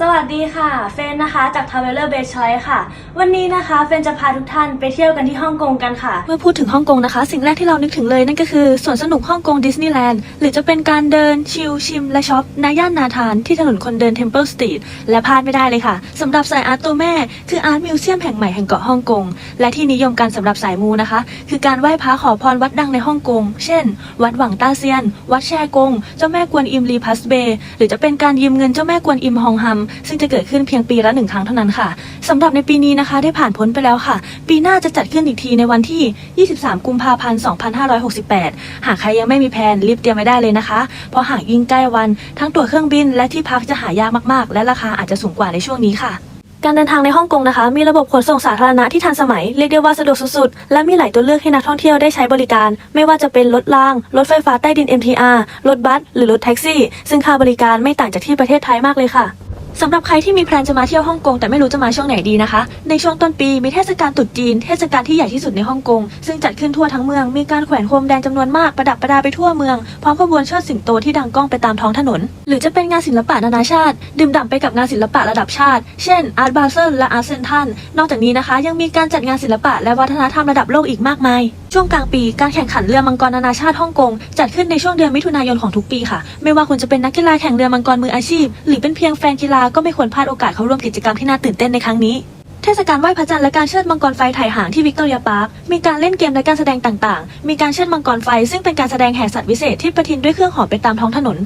สวัสดีค่ะ เฟนนะคะ จาก Traveler Base Choice ค่ะ วันนี้นะคะ เฟนจะพาทุกท่านไปเที่ยวกันที่ฮ่องกงกันค่ะ เมื่อพูดถึงฮ่องกงนะคะ สิ่งแรกที่เรานึกถึงเลยนั่นก็คือสวนสนุกฮ่องกงดิสนีย์แลนด์ หรือจะเป็นการเดินชิลชิม และช็อปในย่านนาธานที่ถนนคนเดิน Temple Street และพลาดไม่ได้เลยค่ะสำหรับสายอาร์ตตัวแม่ คืออาร์ตมิวเซียมแห่งใหม่แห่งเกาะฮ่องกง และที่นิยมกันสำหรับสายมูนะคะ คือการไหว้พระขอพรวัดดังในฮ่องกง เช่น วัดหวังต้าเซียน วัดแชกง เจ้าแม่กวนอิมรีพัสเบย์หรือจะเป็นการยืมเงินเจ้าแม่กวนอิมฮองฮัมซึ่งจะเกิดขึ้นเพียงปีละหนึ่งครั้งเท่านั้นค่ะสำหรับในปีนี้นะคะได้ผ่านพ้นไปแล้วค่ะ ปีหน้าจะจัดขึ้นอีกทีในวันที่ 23 กุมภาพันธ์ 2568 หากใครยังไม่มีแผนรีบเตรียมไว้ได้เลยนะคะ เพราะหากยิ่งใกล้วัน ทั้งตั๋วเครื่องบินและที่พักจะหายากมากๆ และราคาอาจจะสูงกว่าในช่วงนี้ค่ะการเดินทางในฮ่องกงนะคะ มีระบบขนส่งสาธารณะที่ทันสมัย เรียกได้ว่าสะดวกสุดๆ และมีหลายตัวเลือกให้นักท่องเที่ยวได้ใช้บริการ ไม่ว่าจะเป็นรถราง รถไฟฟ้าใต้ดิน MTR รถบัส หรือรถแท็กซี่ ซึ่งค่าบริการไม่ต่างจากที่ประเทศไทยมากเลยค่ะ สำหรับใครที่มีแพลนจะมาเที่ยวฮ่องกงแต่ไม่รู้จะมาช่วงไหนดีนะคะ ในช่วงต้นปีมีเทศกาลตรุษจีน เทศกาลที่ใหญ่ที่สุดในฮ่องกง ซึ่งจัดขึ้นทั่วทั้งเมือง มีการแขวนโคมแดงจำนวนมากประดับประดาไปทั่วเมือง พร้อมขบวนเชิดสิงโตที่ดังก้องไปตามท้องถนน หรือจะเป็นงานศิลปะนานาชาติ ดื่มด่ำไปกับงานศิลปะระดับชาติ เช่น Art Basel และ Art Central นอกจากนี้นะคะ ยังมีการจัดงานศิลปะและวัฒนธรรมระดับโลกอีกมากมาย ช่วงกลางปีการแข่งขันเรือมังกรนานาชาติฮ่องกงจัดขึ้นในช่วงเดือนมิถุนายนของทุกปีค่ะ ไม่ว่าคุณจะเป็นนักกีฬาแข่งเรือมังกรมืออาชีพ หรือเป็นเพียงแฟนกีฬาก็ไม่ควรพลาดโอกาสเข้าร่วมกิจกรรมที่น่าตื่นเต้นในครั้งนี้เทศกาลไหว้พระจันทร์และการเชิดมังกรไฟถ่ายหางที่วิกตอเรียพาร์ค มีการเล่นเกมและการแสดงต่างๆ มีการเชิดมังกรไฟ ซึ่งเป็นการแสดงแห่สัตว์วิเศษที่ประทินด้วยเครื่องหอมไปตามท้องถนน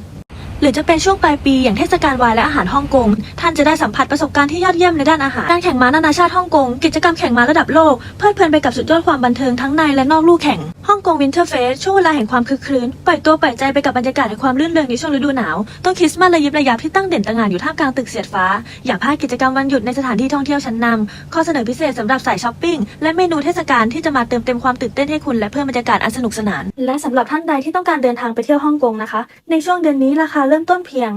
หรือจะเป็นช่วงปลายปีอย่างเทศกาลวายและอาหารฮ่องกง ท่านจะได้สัมผัสประสบการณ์ที่ยอดเยี่ยมในด้านอาหาร การแข่งม้านานาชาติฮ่องกง กิจกรรมแข่งม้าระดับโลก เพลิดเพลินไปกับสุดยอดความบันเทิงทั้งในและนอกลู่แข่ง ฮ่องกงวินเทอร์เฟสช่วงเวลาแห่งความคึกครื้นปล่อยตัวปล่อยใจไปกับบรรยากาศแห่งความรื่นเริงในช่วงฤดูหนาว ต้นคริสต์มาสระยิบระยับที่ตั้งเด่นตระหง่านอยู่ท่ามกลางตึกเสียดฟ้า อย่าพลาดกิจกรรมวันหยุดในสถานที่ท่องเที่ยวชั้นนำข้อเสนอพิเศษสำหรับสายช้อปปิ้งและเมนูเทศกาลที่จะมาเติมเต็มความตื่นเต้นให้คุณและเพิ่มบรรยากาศอันสนุกสนาน และสำหรับท่านใดที่ต้องการเดินทางไปเที่ยวฮ่องกงนะคะ ในช่วงเดือนนี้ราคาเริ่มต้นเพียง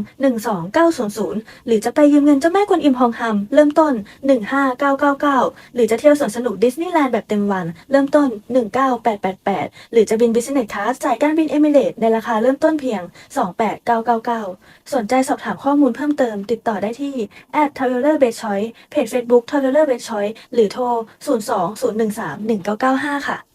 12900 หรือจะไปยืมเงินเจ้าแม่กวนอิมฮองฮัม เริ่มต้น 15999 หรือจะเที่ยวสวนสนุกดิสนีย์แลนด์แบบเต็มวัน เริ่มต้น 19888 หรือจะบิน Business Class จ่ายการบินเอมิเรตในราคาเริ่มต้นเพียง 28999 สนใจสอบถามข้อมูลเพิ่มเติมติดต่อได้ที่ @traveler base choice เพจ Facebook traveler base choice หรือโทร 02 013 1995 ค่ะ